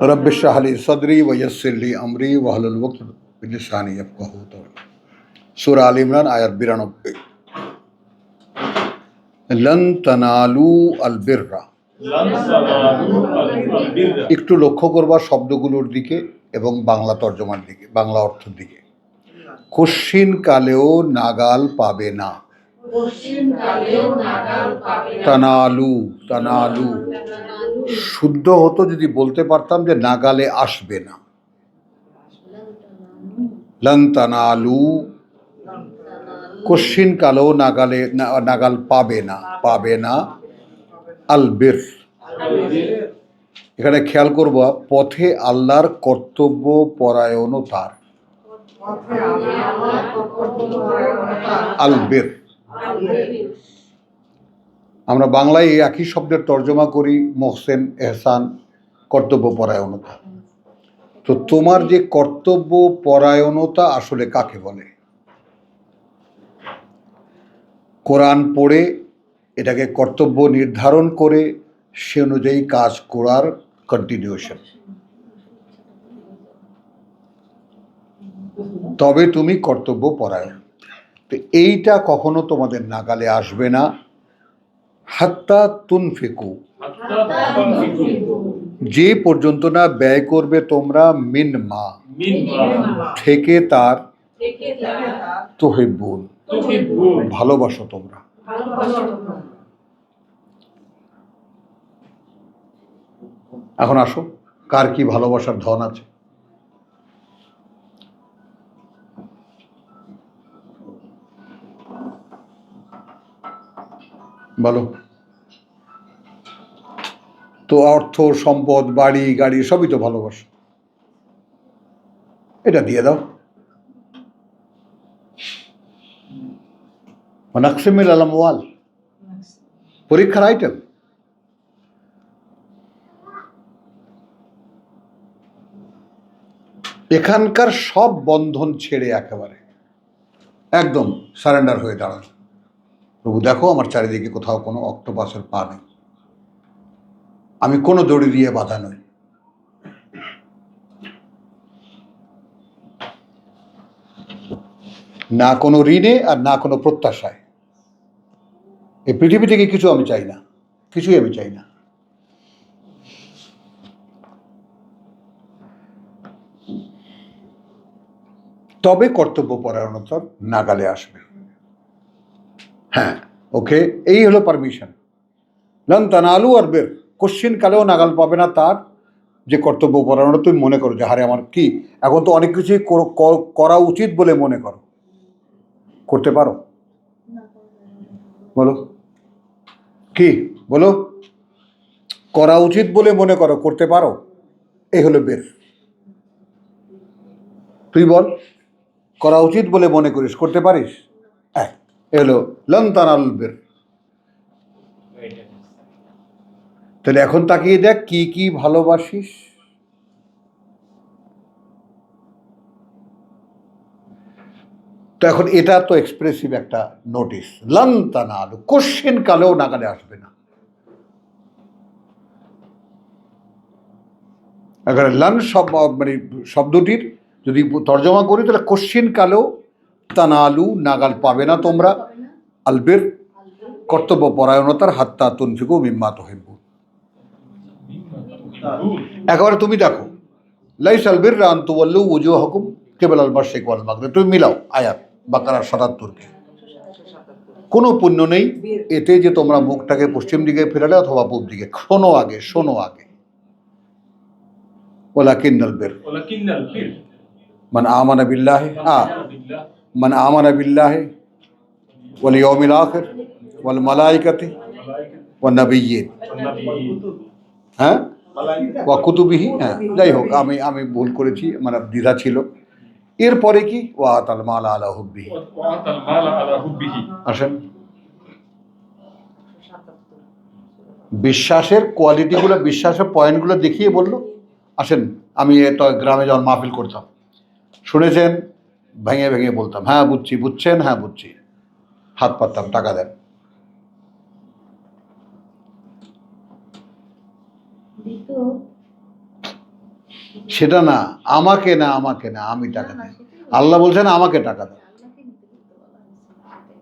رب اشرح لي صدري ويسر لي امري واحلل عقدة من সূরা আল ইমরান, আয়াত 92 لن تنالوا البر একটু লক্ষ্য করবা শব্দগুলোর দিকে এবং বাংলা তর্জমার দিকে, বাংলা অর্থের দিকে। কোশ্চিন কালেও নাগাল পাবে না। তানালু তানালু শুদ্ধ হতো যদি বলতে পারতাম যে নাগালে আসবে না। লন তানালু কশিন কালেও নাগালে নাগাল পাবে না পাবে না। আলবের। এখানে খেয়াল করব পথে আল্লাহর কর্তব্য পরায়ণতার আলবের। আমরা বাংলায় এই একই শব্দের তর্জমা করি, মোহসেন এহসান কর্তব্য পরায়ণতা। তো তোমার যে কর্তব্য পরায়ণতা আসলে কাকে বলে? কোরআন পড়ে, এটাকে কর্তব্য নির্ধারণ করে, সে অনুযায়ী কাজ করার কন্টিনিউশন তবে তুমি কর্তব্য পরায়ণ। তো এইটা কখনো তোমাদের নাগালে আসবে না। হাত্তা তুনফেকু। যে পর্যন্ত না ব্যয় করবে তোমরা মিন মা। থেকে তার তোহেবুল ভালোবাসো তোমরা। এখন আসো কার কি ভালোবাসার ধন আছে? বলো তো অর্থ, সম্পদ, বাড়ি, গাড়ি সবই তো ভালোবাসো। এটা দিয়ে দাও। নাকসিমিল আলম ওয়াল। পরীক্ষার আইটেম এখানকার সব বন্ধন ছেড়ে একেবারে। একদম সারেন্ডার হয়ে দাঁড়ান। প্রভু, দেখো আমার চারিদিকে কোথাও কোনো অক্টোপাসের পা নেই। আমি কোনো দড়ি দিয়ে বাধা নই। না কোনো ঋণে আর না কোনো প্রত্যাশায়। এই পৃথিবী থেকে কিছু আমি চাই না, কিছুই আমি চাই না। তবে কর্তব্য পরায়ণতার নাগালে আসবে। হ্যাঁ ওকে এই হলো পারমিশন লন তানালু আর বের। কোশ্চিন কালেও নাগাল পাবে না তার। যে কর্তব্য পরায়ণতা তুমি মনে করো যে, হারে আমার কি? এখন তো অনেক কিছুই করা উচিত বলে মনে করো। করতে পারো? বলো। কি? বলো। করা উচিত বলে মনে করো, করতে পারো? এই হলো বের। তুই বল। করা উচিত বলে মনে করিস, করতে পারিস? হ্যাঁ এ হলো লন তানাল বের। তাহলে এখন তাকিয়ে দেখ, কি কি ভালোবাসিস? তো এখন এটা তো এক্সপ্রেসিভ একটা নোটিস লন তানাল কোশ্চেন কালেও নাগালে আসবে না। এখানে লান শব মানে শব্দটির যদি তর্জমা করি, তাহলে কোশ্চিন কালেও তানালু নাগাল পাবে না তোমরা। আলবের কর্তব্য পরায়ণতার হাত্তা তনফিকু মিম্মাত তহেব্বু একেবারে তুমি দেখো। লাই সালবির রান তুবল্লু উজু হকুম কেবল আলবার শেখ ওয়াল মাগরে তুমি মিলাও আয়াত বাকারা সাতাত্তরকে। কোনো পুণ্য নেই এতে যে তোমরা মুখটাকে পশ্চিম দিকে ফেরালে অথবা পূর্ব দিকে। শোনো আগে শোনো আগে। ওলা কিন্নাল বের। মানে আমানা বিল্লাহ। আ হ্যাঁ। মান আমার বিল্লাহে ওয়াল ইয়মিল আখের ওয়াল মালাইকাতে ওয়াল নবীন হ্যাঁ ওয়া কুতুবিহি হ্যাঁ যাই হোক আমি আমি ভুল করেছি আমার দ্বিধা ছিল। এরপরে কি? ওয়াত আল মাল আলা হুব্বিহি। আসেন। বিশ্বাসের কোয়ালিটিগুলো বিশ্বাসের পয়েন্টগুলো দেখিয়ে বলল। আসেন আমি এটা গ্রামে যখন মাহফিল করতাম শুনেছেন ভেঙে ভেঙে বলতাম হ্যাঁ বুঝছি বুঝছেন হ্যাঁ বুঝছি হাত পাততাম টাকা দেন দ্বিতীয় সেটা না আমাকে না আমাকে না আমি টাকা দেই আল্লাহ বলছেন আমাকে টাকা দাও আল্লাহকে নিতে বলতে বলা হয়েছে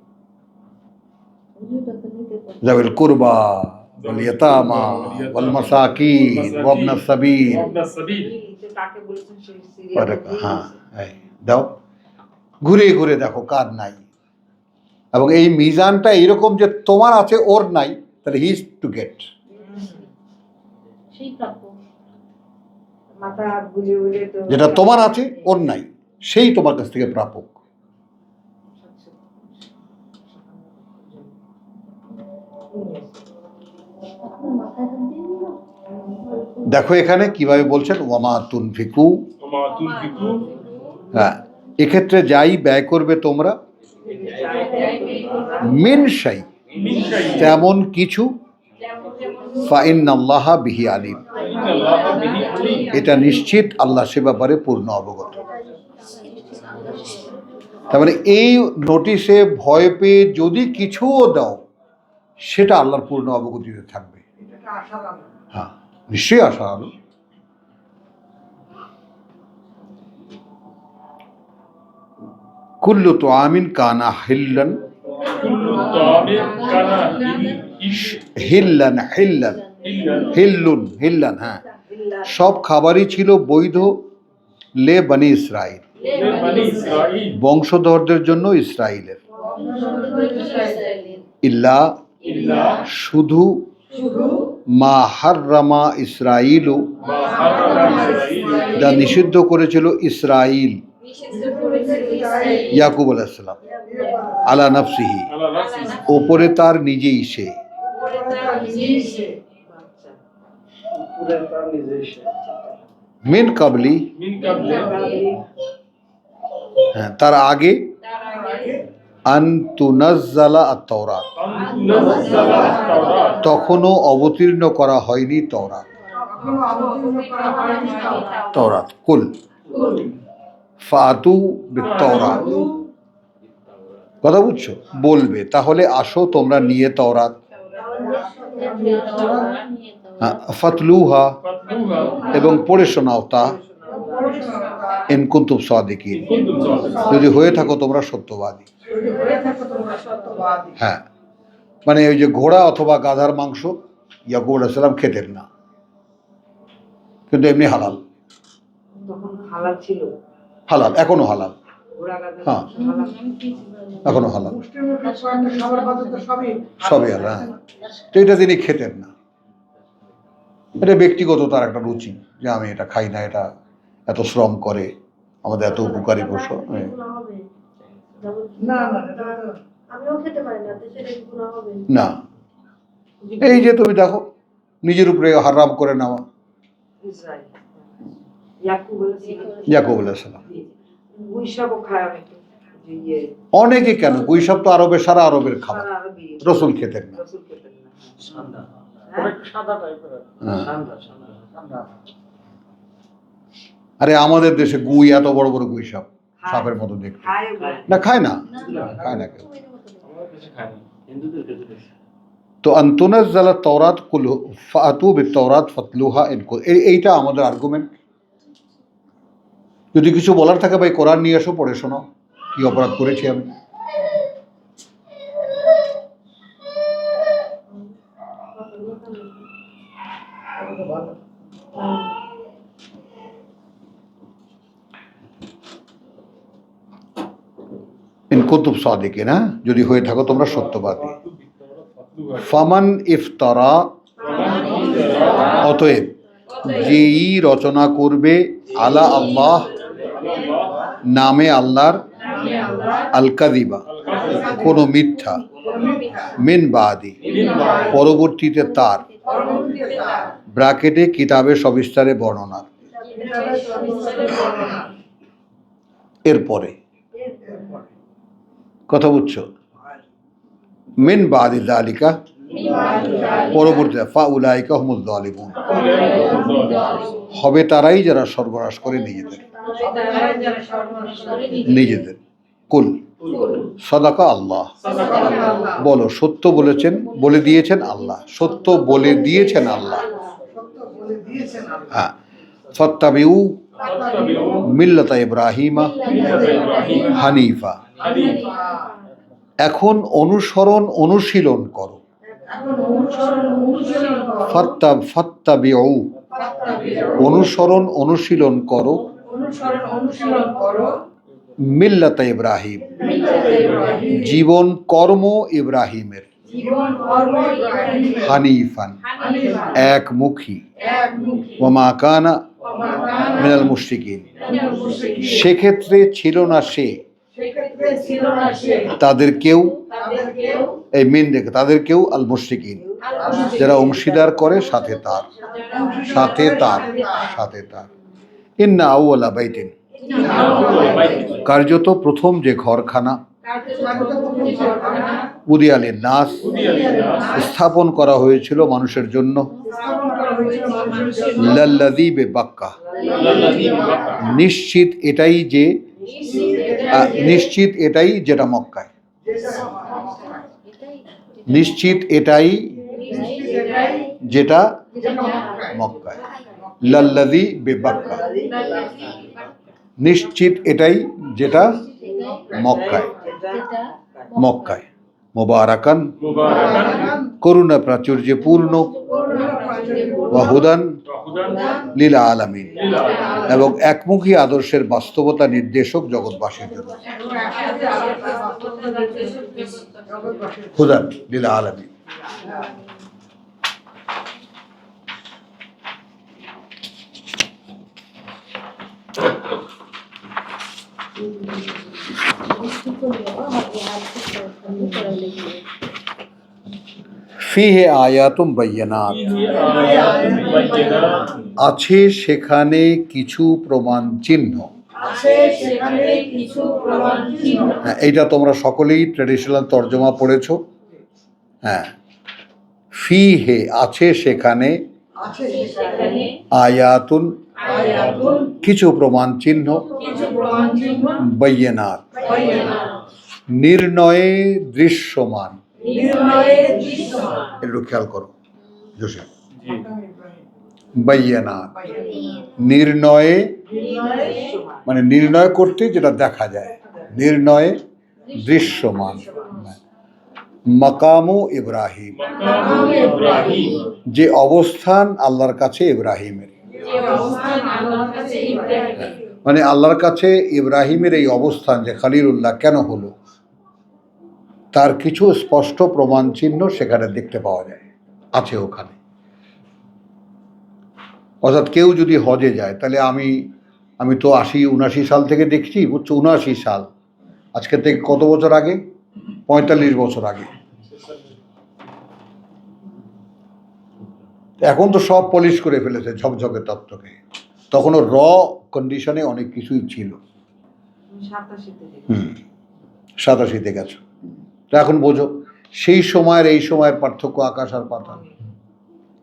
হুজুরটা তো নিতে পারে জাবিল কুরবা ওয়াল ইয়াতামা ওয়াল মাসাকিন ওয়াবনা সাবিল وابن السبيل কাকে বলেছেন সেই ওটা- হ্যাঁ এই, দাও ঘুরে ঘুরে দেখো কার নাই। এবং এই মিজানটা এরকম যে তোমার আছে ওর নাই তাহলে হিজ টু গেট যেটা তোমার আছে ওর নাই। সেই তোমার কাছ থেকে প্রাপক। দেখো এখানে কীভাবে বলছেন ওয়ামা তুনফিকু। হ্যাঁ। এক্ষেত্রে যাই ব্যয় করবে তোমরা? মিনশাই তেমন কিছু আল্লাহ বিহি আলিম। এটা নিশ্চিত আল্লাহ সে ব্যাপারে পূর্ণ অবগত। তার মানে এই নোটিশে ভয় পেয়ে যদি কিছুও দাও, সেটা আল্লাহর পূর্ণ অবগতিতে থাকবে। হ্যাঁ নিশ্চয়ই আশা আলো কুল্লু তো আমিন কানা হিল্লন। হিল্লন হিল্লন। হিল্লুন, হিল্লন হ্যাঁ। সব খাবারই ছিল বৈধ লে বানি ইসরায়েল বংশধরদের জন্য ইসরায়েলের ইল্লা শুধু মা হাররামা ইসরায়েল যা নিষিদ্ধ করেছিল ইসরায়েল ইয়াকুব আলাহিসাল্লাম আলা নাফসিহি। ওপরে তার নিজেই সে। মিন কাবলি। হ্যাঁ তার আগে আন্তুনাজ্জালা আত্মরা তখনও অবতীর্ণ করা হয়নি তওরাত। তওরাত। কুল। ফাতু তওরা কথা বুঝছ? বলবে, তাহলে আসো, তোমরা নিয়ে তওরাত। হ্যাঁ, ফাতলুহা এবং পড়ে শোনাও তা। ইনকুন্তুব সাদিকিন। যদি হয়ে থাকো, তোমরা সত্যবাদী। হ্যাঁ মানে ওই যে ঘোড়া অথবা গাধার মাংস, ইয়াকুব আলাইসাল্লাম খেতেন না। কিন্তু এমনি হালাল ছিল। হালাল এখনও হালাল। হ্যাঁ। হালাল এখনও হালাল। সবই হালাল হ্যাঁ। তো এটা তিনি খেতেন না এটা ব্যক্তিগত তার একটা রুচি যে আমি এটা খাই না এটা এত শ্রম করে আমাদের এত উপকারী পশু হ্যাঁ। আমিও খেতে পারি না এই না। এই যে তুমি দেখো নিজের উপরে হারাম করে নেওয়া। ইয়াকুব অনেকে। ইয়ে। অনেকে কেন? গুইসব তো আরবের সারা আরবের খাবার। রসুল খেতেন না। হ্যাঁ। ঠান্ডা আরে আমাদের দেশে গুই এত বড় বড় গুই সাপ। সাপের মতো দেখতে। না খায় না? খায় না কেউ। আমাদের দেশে খায় না। তো তওরাত কুল ফাতু বিত-তাওরাত ফাতলুহা ইন এইটা আমাদের আর্গুমেন্ট যদি কিছু বলার থাকে ভাই কোরআন নিয়ে এসো পড়ে শোনো। কি অপরাধ করেছি আমি? কুতুব সাদিকে না যদি হয়ে থাকো, তোমরা সত্যবাদী। ফামান ইফতারা, অতএব, যেই রচনা করবে, আলা আল্লাহ নামে আল্লাহর আল কাদিবা কোনো মিথ্যা, মিন বাদি, পরবর্তীতে তার ব্রাকেটে কিতাবে সবিস্তারে বর্ণনা। এরপরে, কথা বুঝছ? মিন বাদি দালিকা পরবর্তীতে ফা উলাইকা হুমুদ হবে তারাই যারা সর্বনাশ করে নিজেদের। নিজেদের কুল। সদাকা আল্লাহ। বলো সত্য বলেছেন বলে দিয়েছেন আল্লাহ। সত্য বলে দিয়েছেন আল্লাহ। হ্যাঁ। ফত্তাবিউ মিল্লতা ইব্রাহিমা হানিফা। এখন অনুসরণ অনুশীলন করো। ফত্তা ফত্তাবিউ। অনুসরণ অনুশীলন করো। অনুসরণ অনুশীলন করো। মিল্লাতা ইব্রাহিম। জীবন কর্ম ইব্রাহিমের। হানিফান। হানিফা একমুখী। ওমা কানা মিনাল মুশরিকিন। সেক্ষেত্রে ছিল না সে। তাদেরকেও তাদেরকেও এই মিন দেখে তাদেরকেও আল মুশরিকিন। যারা অংশীদার করে সাথে তার। সাথে তার। সাথে তার। ইন্না আউ্লা বাইতিন। কার্যত প্রথম যে ঘরখানা উদিয়ালের নাস স্থাপন করা হয়েছিল মানুষের জন্য। লাল্লাদিবে বাক্কা। নিশ্চিত এটাই যে নিশ্চিত এটাই যেটা মক্কায়। নিশ্চিত এটাই যেটা মক্কা লাল্লাদি বেবাক্কা। নিশ্চিত এটাই যেটা মক্কায়। মক্কায়। মোবারাকান। করুণা প্রাচুর্য পূর্ণ ওয়াহুদান লীলা আলামিন। এবং একমুখী আদর্শের বাস্তবতা নির্দেশক জগৎবাসীর জন্য। হুদান লীলা আলামিন। ফিহে আয়াতুম বাইয়ানাত। আছে সেখানে কিছু প্রমাণ চিহ্ন। হ্যাঁ এইটা তোমরা সকলেই ট্রেডিশনাল তর্জমা পড়েছ। হ্যাঁ ফি হে আছে সেখানে আয়াতুন কিছু প্রমাণ চিহ্ন। বৈয়নাথ নির্ণয়ে দৃশ্যমান। একটু খেয়াল করো জোসেফ বাইয়ানা। নির্ণয়ে মানে নির্ণয় করতে যেটা দেখা যায়। নির্ণয়ে দৃশ্যমান। মকামু ইব্রাহিম। যে অবস্থান আল্লাহর কাছে ইব্রাহিমের। মানে আল্লাহর কাছে ইব্রাহিমের এই অবস্থান যে খালিল উল্লাহ কেন হলো? তার কিছু স্পষ্ট প্রমাণ চিহ্ন সেখানে দেখতে পাওয়া যায় আছে ওখানে। অর্থাৎ কেউ যদি হজে যায় তাহলে আমি আমি তো আশি উনাশি সাল থেকে দেখছি বুঝছ? উনআশি সাল। আজকে থেকে কত বছর আগে? পঁয়তাল্লিশ বছর আগে। এখন তো সব পলিশ করে ফেলেছে ঝকঝকে তত্ত্বকে। তখনও র কন্ডিশনে অনেক কিছুই ছিল। হুম সাতাশিতে গেছো। তো এখন বোঝো সেই সময়ের এই সময়ের পার্থক্য আকাশ আর পাতাল।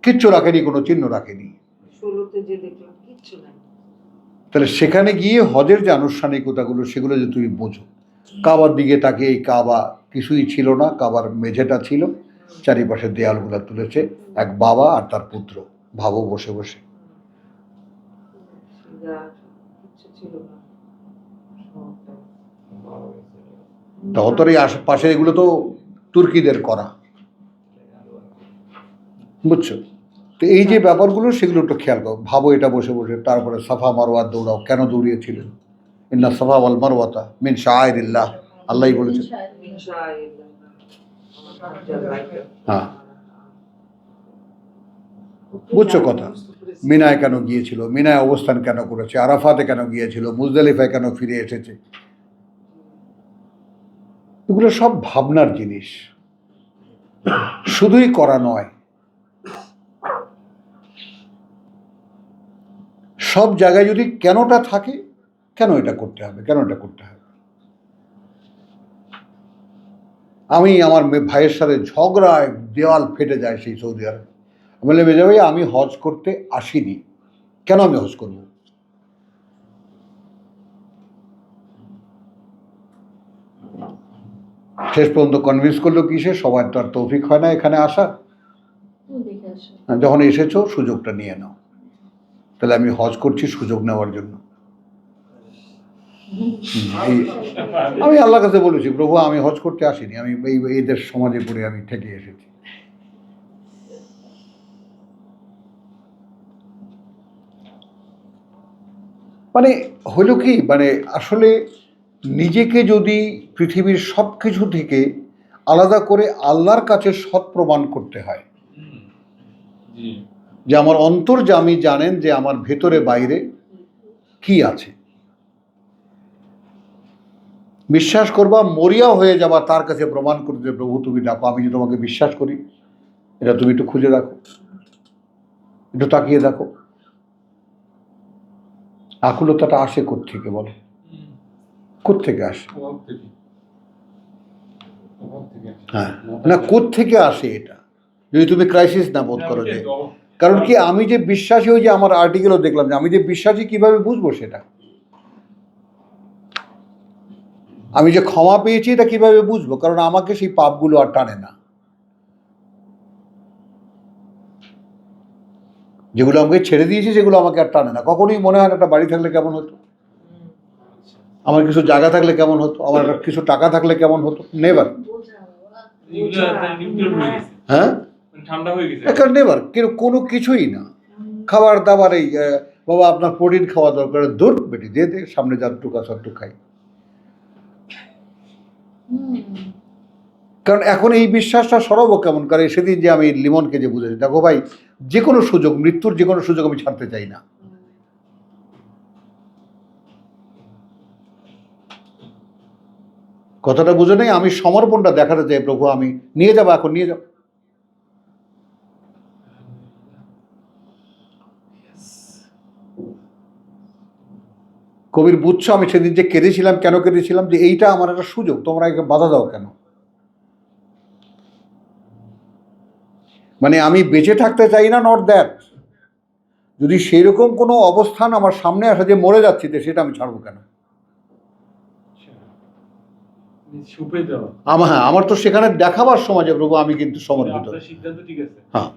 কিচ্ছু রাখেনি কোনো চিহ্ন রাখেনি। তাহলে সেখানে গিয়ে হজের যে আনুষ্ঠানিকতাগুলো সেগুলো যে তুমি বোঝো। কাবার দিকে তাকে এই কাবা কিছুই ছিল না কাবার মেঝেটা ছিল। চারিপাশে দেয়ালগুলো তুলেছে এক বাবা আর তার পুত্র ভাবো বসে বসে। ছিল না। তখন তোর এই আশেপাশে এগুলো তো তুর্কিদের করা। বুঝছ? তো এই যে ব্যাপারগুলো, সেগুলো একটু খেয়াল করো। ভাবো এটা বসে বসে। তারপরে সাফা মারোয়ার দৌড়াও। কেন দৌড়িয়েছিলেন? ইন্না সাফা ওয়াল মারওয়াতা মিন ইনশাআল্লাহ। আমার হাজার বাইকে। হ্যাঁ। বুঝছ কথা? মিনায় কেন গিয়েছিল? মিনায় অবস্থান কেন করেছে? আরাফাতে কেন গিয়েছিল? মুজদালিফায় কেন ফিরে এসেছে? এগুলো সব ভাবনার জিনিস। শুধুই করা নয়। সব জায়গায় যদি কেনটা থাকে, কেন এটা করতে হবে, কেন এটা করতে হবে? আমি আমার ভাইয়ের সাথে ঝগড়ায় দেওয়াল ফেটে যায় সেই সৌদি আরবে। মেজা ভাই, আমি হজ করতে আসিনি। কেন আমি হজ করব? শেষ পর্যন্ত কনভিন্স করল কিসে? সবার তো আর তৌফিক হয় না এখানে আসো। যখন এসেছ সুযোগটা নিয়ে নাও। তাহলে আমি হজ করছি সুযোগ নেওয়ার জন্য। আমি আল্লাহর কাছে বলেছি প্রভু আমি হজ করতে আসিনি। আমি এই এদের সমাজে পড়ে আমি ঠেকে এসেছি। মানে হলো কি? মানে আসলে নিজেকে যদি পৃথিবীর সব কিছু থেকে আলাদা করে আল্লাহর কাছে সৎ প্রমাণ করতে হয়। যে আমার অন্তর্জামী জানেন যে আমার ভেতরে বাইরে কি আছে। বিশ্বাস করবা মরিয়া হয়ে যাবা তার কাছে প্রমাণ করতে প্রভু তুমি ডাকো আমি যে তোমাকে বিশ্বাস করি এটা তুমি একটু খুঁজে দেখো একটু তাকিয়ে দেখো। আকুলতাটা আসে কোত্থেকে বলো? কোত্থেকে আসে। হ্যাঁ। না কোত্থেকে আসে এটা? যদি তুমি ক্রাইসিস না বোধ করো যে কারণ কি আমি যে বিশ্বাসী ওই যে আমার আর্টিকেলও দেখলাম যে আমি যে বিশ্বাসী কীভাবে বুঝব সেটা? আমি যে ক্ষমা পেয়েছি এটা কীভাবে বুঝব? কারণ আমাকে সেই পাপগুলো আর টানে না। যেগুলো আমাকে ছেড়ে দিয়েছি সেগুলো আমাকে আর টানে না। কখনোই মনে হয় না একটা বাড়ি থাকলে কেমন হতো? আমার কিছু জায়গা থাকলে কেমন হতো? আমার কিছু টাকা থাকলে কেমন হতো? নেভার নিউট্রাল হয়ে নেভার কিন্তু কোনো কিছুই না। খাবার দাবার এই বাবা আপনার প্রোটিন খাওয়া দরকার। দূর বেটি দিয়ে দে সামনে যতটুকু আছে ততটুকু খাই। কারণ এখন এই বিশ্বাসটা সরব কেমন? কারণ সেদিন যে আমি লিমনকে যে বুঝেছি। দেখো ভাই যে কোনো সুযোগ মৃত্যুর যে কোনো সুযোগ আমি ছাড়তে চাই না। কথাটা বুঝে নেই, আমি সমর্পণটা দেখাতে চাই প্রভু, আমি নিয়ে যাব এখন, নিয়ে যাব। কবির বুঝছ, আমি সেদিন যে কেঁদেছিলাম, কেন কেঁদেছিলাম, যে এইটা আমার একটা সুযোগ, তোমরা একে বাধা দাও কেন? মানে আমি বেঁচে থাকতে চাই না নট দ্যাট যদি সেরকম কোনো অবস্থান আমার সামনে আসে যে মরে যাচ্ছি সেটা আমি ছাড়বো কেন সুপে দেওয়া আমার হ্যাঁ আমার তো সেখানে দেখাবার সময় যে প্রভু আমি কিন্তু সমর্পিত। হ্যাঁ।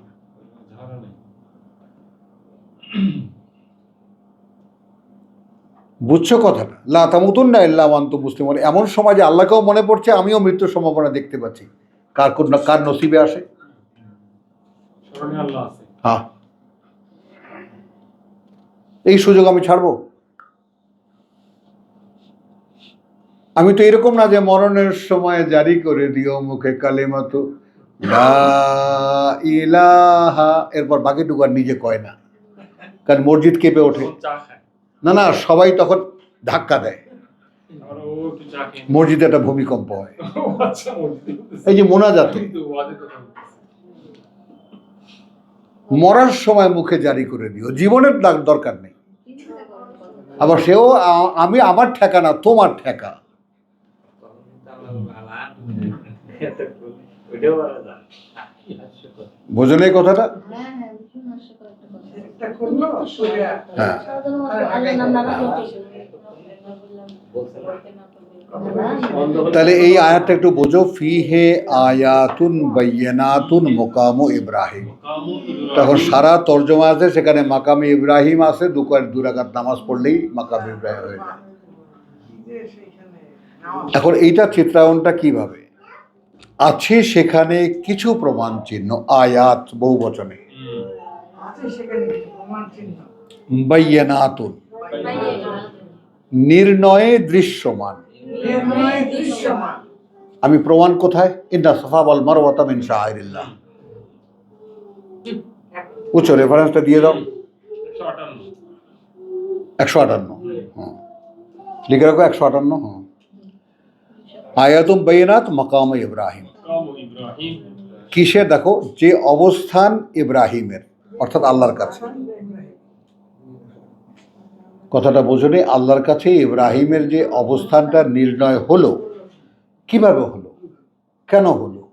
বুঝছ কথাটা? লা তামুতুন না ইল্লা ওয়ান্তু মুসলিম এমন সমাজে আল্লাহকেও মনে পড়ছে আমিও মৃত্যুর সম্ভাবনা দেখতে পাচ্ছি। কার কোন কার নসিবে আসে? হ্যাঁ। এই সুযোগ আমি ছাড়বো? আমি তো এরকম না যে মরণের সময় জারি করে দিও মুখে কালেমাতো ইলাহা এরপর বাকিটুকু আর নিজে কয় না। কারণ মসজিদ কেঁপে ওঠে। না না সবাই তখন ধাক্কা দেয়। মসজিদে একটা ভূমিকম্প হয়। আচ্ছা এই যে মোনাজাতে। মরার সময় মুখে জারি করে দিও। জীবনের দাগ- দরকার নেই। আবার সেও আমি আমার ঠেকা না তোমার ঠেকা বোঝেন এই কথাটা হ্যাঁ হ্যাঁ ভীষণ হাস্যকর একটা কথা। একটা করল, করে আর- হ্যাঁ সাধারণত আল্লাহর নাম নারাজ হতে তাহলে এই আয়াতটা একটু বোঝো। ফি হে আয়াতুন বাইয়ানাতুন মোকাম ইব্রাহিম। তখন সারা তর্জমা আছে, সেখানে মাকামে ইব্রাহিম আছে, দুকার দুরাকাত নামাজ পড়লেই মাকাম ইব্রাহিম হয়ে যায়। যে সেইখানে নামাজ এখন এইটা চিত্রায়নটা কীভাবে? আছে সেখানে কিছু প্রমাণ চিহ্ন আয়াত বহু বচনে। হুম। আছে সেখানে কিছু প্রমাণ চিহ্ন। বাইয়ানাতুন। নির্ণয়ে দৃশ্যমান। আমি প্রমাণ কোথায়? ইন্না সফা বল মারওয়াতা মিন শাআইরিল্লাহ। উচ্চ রেফারেন্সটা দিয়ে দাও। একশো আটান্ন। একশো আটান্ন। হ্যাঁ। লিখে রাখো একশো আটান্ন। হ্যাঁ। আয়াতুম বাইনাত মাকাম ইব্রাহিম। কিসে? দেখো যে অবস্থান ইব্রাহিমের অর্থাৎ আল্লাহর কাছে। কথাটা বোঝনে আল্লাহর কাছে ইব্রাহিমের যে অবস্থানটা নির্ণয় হলো কীভাবে হলো? কেন হলো?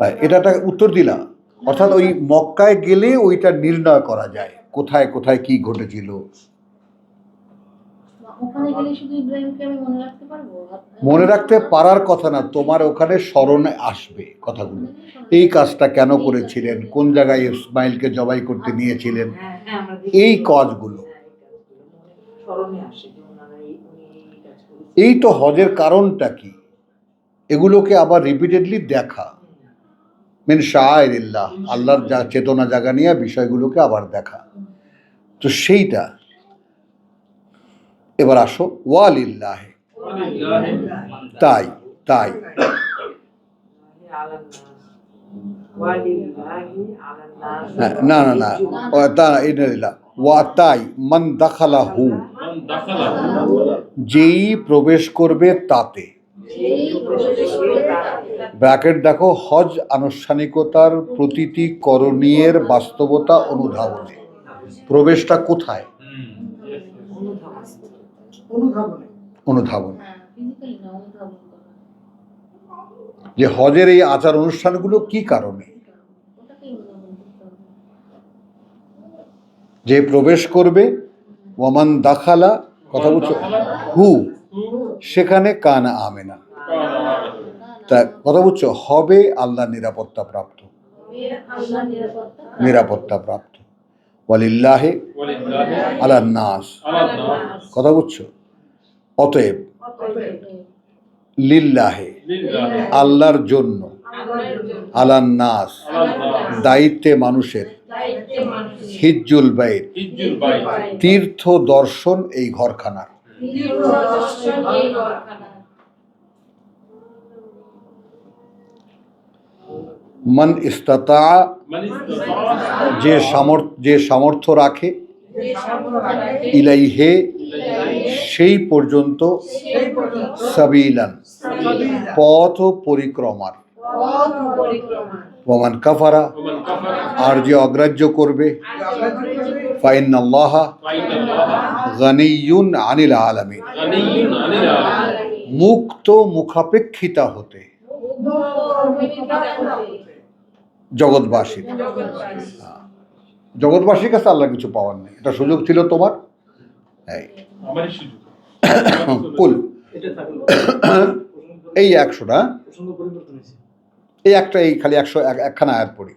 আর এটা একটা উত্তর দিলাম। অর্থাৎ ওই মক্কায় গেলে ওইটা নির্ণয় করা যায় কোথায় কোথায় কি ঘটেছিল ওখানে ওখানে গেলে শুধু ইব্রাহিমকে আমি মনে রাখতে পারব? মনে রাখতে পারার কথা না তোমার ওখানে স্মরণে আসবে কথাগুলো। এই কাজটা কেন করেছিলেন? কোন জায়গায় ইসমাইলকে জবাই করতে নিয়েছিলেন? হ্যাঁ হ্যাঁ এই কাজগুলো। হ্যাঁ, এই তো হজের কারণটা কি? এগুলোকে আবার রিপিটেডলি দেখা। মেন শাহরিল্লাহ আল্লাহর যা চেতনা জাগা নিয়ে বিষয়গুলোকে আবার দেখা। তো সেইটা এবার আসো ওয়ালিল্লাহে। তাই তাই। হ্যাঁ, না না না ও, তা এটা দিলা। ওয়া তাই মান দাখালা হু যেই প্রবেশ করবে তাতে। ব্র্যাকেট দেখো হজ আনুষ্ঠানিকতার প্রতিটি করণীয়ের বাস্তবতা অনুধাবনে। প্রবেশটা কোথায় হুম yes, yes. অনুধাবন অনুধাবনে। অনুধাবন। হ্যাঁ ফিজিক্যালি না অনুধাবন করা। যে হজের এই আচার অনুষ্ঠানগুলো কি কারণে? যে প্রবেশ করবে ওমান দাখালা কথা বলছো হু সেখানে কান আমে না তা কথা বলছো হবে আল্লাহ নিরাপত্তা প্রাপ্ত। নিরাপত্তা প্রাপ্ত। ওয়ালিল্লাহে ওয়ালিল্লাহি আলা নাস। নাস। কথা বুঝছ? অতএব লিল্লাহে আল্লাহর জন্য। আলান নাস দায়িত্বে মানুষের। হিজ্জুল বাইত। তীর্থ দর্শন এই ঘরখানার। মান ইস্তাতা সামর্থ্য যে সামর্থ্য রাখে ইলাইহে সেই পর্যন্ত সেই পর্যন্ত সাবিলান। পথ পরিক্রমার। ওমান কাফারা আর যে অগ্রাহ্য করবে। আল্লাহ ফাইনাল্লাহ ফাইনাল্লাহ আনিল আলামিন। গানিয়্যুন আনিল আলামিন মুক্ত মুখাপেক্ষিতা হতে। জগৎবাসীর। জগৎবাসীর কাছে আল্লাহ কিছু পাওয়ার নেই। এটা সুযোগ ছিল তোমার? এই। কুল। এই একশোটা হয়েছে। এই একটা এই খালি একশো এক- একখানা আয়াত পড়ি।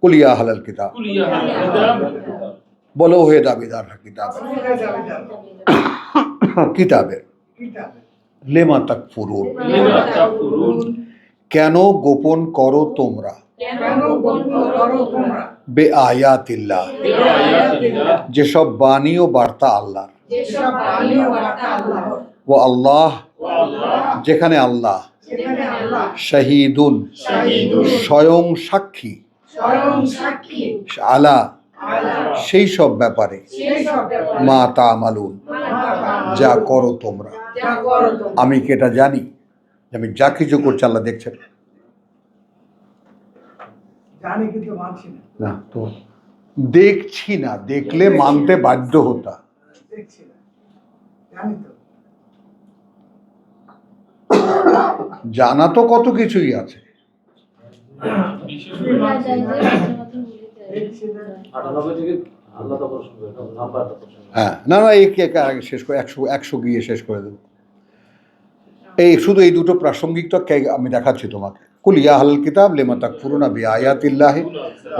কুলিয়া হালাল কিতাব। কুলিয়া হাল কিতাব। বলো হয়ে দাবিদার কিতাব। কিতাবের। লেমা তাক ফুরুন কেন গোপন করো তোমরা? বে আয়াতিল্লাহ যেসব বাণী ও বার্তা আল্লাহর। ও আল্লাহ যেখানে আল্লাহ। শাহিদুন। স্বয়ং সাক্ষী। আলা। সেই সব ব্যাপারে। মা তা আমালুন যা করো তোমরা। যা করো তোমরা। আমি কি এটা জানি? আমি যা কিছু করছি আল্লাহ দেখছেন। জানি কিন্তু মানছি না। না তো দেখছি না দেখলে মানতে বাধ্য হতা। দেখছি না। জানি তো। জানা তো কত কিছুই আছে। হ্যাঁ না না এই কে- কে- আগে শেষ করে একশো একশো গিয়ে শেষ করে দেবো। এই শুধু এই দুটো প্রাসঙ্গিক তো কে- আমি দেখাচ্ছি তোমাকে। কুল ইয়া হালাল কিতাব লেমা তাক ফুরুনা বি আয়াতিল্লাহি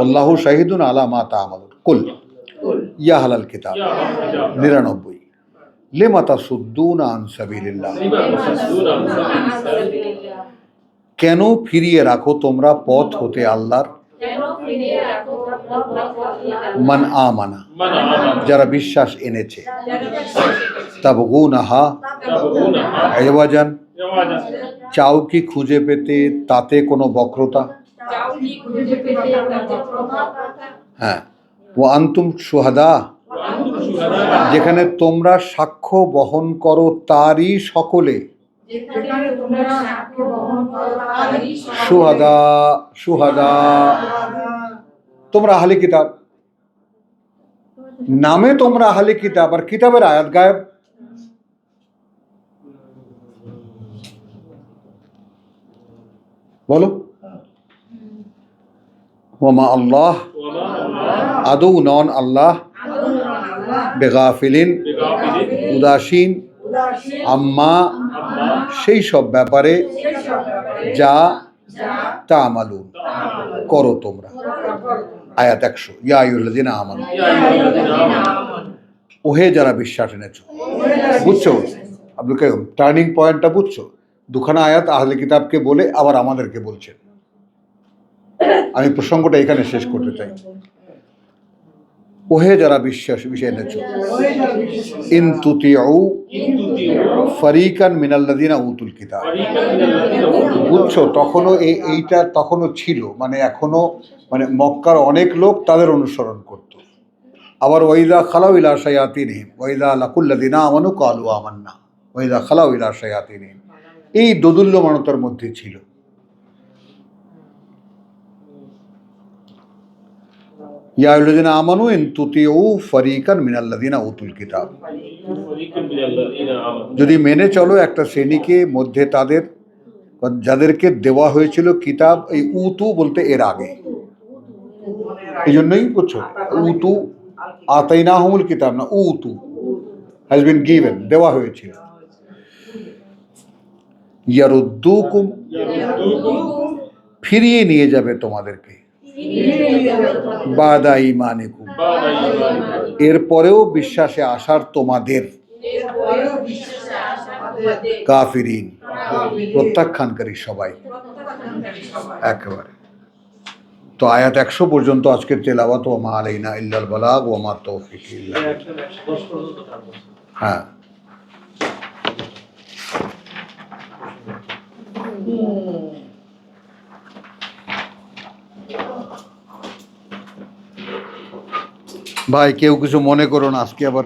আল্লাহু শাহিদুন আলা মা তা'মালুন কুল ইয়া হালাল কিতাব, নিরানব্বই। লেমা তাসুদ্দুনা আন সাবিলিল্লাহ। কেন ফিরিয়ে রাখো তোমরা পথ হতে আল্লাহর? মান আমানা মান যারা বিশ্বাস এনেছে। তাবগুনাহা ইয়াওয়াজান চাও কি খুঁজে পেতে তাতে কোনো বক্রতা? হ্যাঁ। ও আন্তুম সুহাদা। যেখানে তোমরা সাক্ষ্য বহন করো তারই সকলে। সুহাদা সুহাদা। তোমরা আহলে কিতাব। নামে তোমরা আহলে কিতাব। আর কিতাবের আয়াত গায়েব। বলো। ওমা আল্লাহ। আদৌ নন আল্লাহ। বেগাফিলিন। উদাসীন। আম্মা। সেই সব ব্যাপারে যা তা আমালুন। করো তোমরা। আয়াত একশো। ইয়া ইয়া আইয়ুহাল্লাযীনা আমানু। ওহে যারা বিশ্বাস এনেছো। বুঝছ? আব্দুল কাইম টার্নিং পয়েন্টটা বুঝছ? দুখানা আয়াত আহলে কিতাবকে বলে আবার আমাদেরকে বলছেন আমি প্রসঙ্গটা এখানে শেষ করতে চাই। ওহে যারা বিশ্বাস, বিষয় এনেছো, ইন তুতিউ ফরিকান মিনাল্লাযিনা উতুল কিতাব। বুঝছ তখনও এই এইটা তখনও ছিল মানে এখনও মানে মক্কার অনেক লোক তাদের অনুসরণ করত। আবার ওয়াইদা খালাউ ইলা শায়াতিনহিম ওয়াইদা লাকুল্লাযিনা আমানু কালু আমান্না ওয়াইদা খালাউ ইলা শায়াতিনহিম। এই দোদুল্যমানতার মধ্যে ছিল। ইয়া আইয়ুহাল্লাযিনা আমানু ইন তুতিউ ফরিকান মিনাল্লাযিনা উতুল কিতাব। যদি মেনে চলো একটা শ্রেণীকে, মধ্যে তাদের, যাদেরকে দেওয়া হয়েছিল কিতাব, এই উতু বলতে এর আগে। এই জন্যই বুঝছ? উতু আতাইনাহুমুল কিতাব না, উতু হ্যাজ বিন গিভেন দেওয়া হয়েছিল। ইয়ারুদ্দুকুম, ফিরিয়ে নিয়ে যাবে তোমাদেরকে। বাদা ইমানিকুম এরপরেও বিশ্বাসে আসার তোমাদের। কাফিরিন, প্রত্যাখ্যানকারী সবাই। একেবারে। তো আয়াত একশো পর্যন্ত আজকের তেলাওয়াত ও মা আলাইনা ইল্লাল বালাগ ও মা তৌফিক হ্যাঁ। ভাই কেউ কিছু মনে করো না আজকে আবার